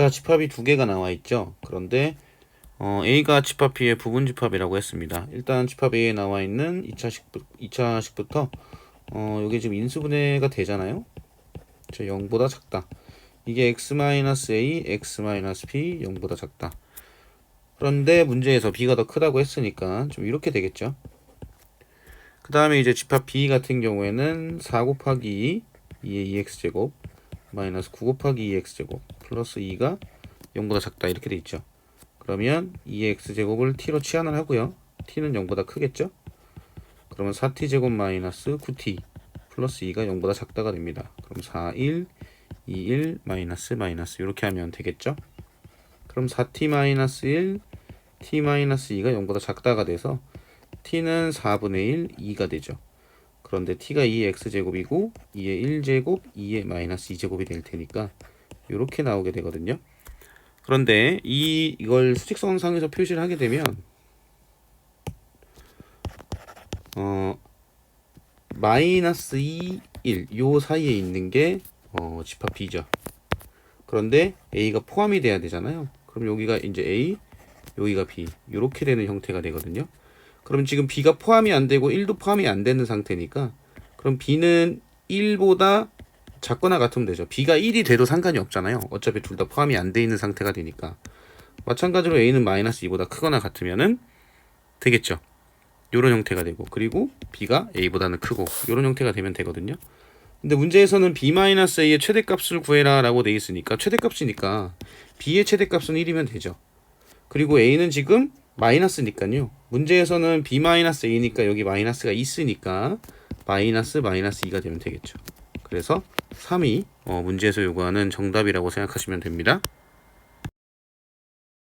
자, 집합이 두 개가 나와 있죠. 그런데 어, A가 집합 B의 부분 집합이라고 했습니다. 일단 집합 A에 나와 있는 2차식 2차식부터 어, 이게 지금 인수분해가 되잖아요. 저 0보다 작다. 이게 x-a, x-b 0보다 작다. 그런데 문제에서 b가 더 크다고 했으니까 좀 이렇게 되겠죠. 그 다음에 이제 집합 b 같은 경우에는 4 곱하기 2의 2x제곱 마이너스 9 곱하기 2x제곱 플러스 2가 0보다 작다 이렇게 돼 있죠. 그러면 2x제곱을 t로 치환을 하고요. t는 0보다 크겠죠. 그러면 4t제곱 마이너스 9t 플러스 2가 0보다 작다가 됩니다. 그럼 4, 1, 2, 1 마이너스 마이너스 이렇게 하면 되겠죠. 그럼 4t 마이너스 1, t 마이너스 2가 0보다 작다가 돼서 t는 4분의 1, 2가 되죠. 그런데 t가 2의 x제곱이고 2의 1제곱, 2의 마이너스 2제곱이 될 테니까 이렇게 나오게 되거든요. 그런데 이 이걸 수직선상에서 표시를 하게 되면 어 마이너스 2, 1, 요 사이에 있는 게 어, 집합 B죠. 그런데 A가 포함이 돼야 되잖아요. 그럼 여기가 이제 A, 여기가 B, 이렇게 되는 형태가 되거든요. 그럼 지금 B가 포함이 안 되고 1도 포함이 안 되는 상태니까 그럼 B는 1보다 작거나 같으면 되죠. B가 1이 돼도 상관이 없잖아요. 어차피 둘 다 포함이 안 돼 있는 상태가 되니까. 마찬가지로 A는 마이너스 2보다 크거나 같으면은 되겠죠. 요런 형태가 되고 그리고 B가 A보다는 크고 요런 형태가 되면 되거든요. 근데 문제에서는 B-A의 최대값을 구해라 라고 돼 있으니까 최대값이니까 B의 최대값은 1이면 되죠. 그리고 A는 지금 마이너스니까요. 문제에서는 B-A니까 여기 마이너스가 있으니까 마이너스 마이너스 2가 되면 되겠죠. 그래서 3이 어, 문제에서 요구하는 정답이라고 생각하시면 됩니다.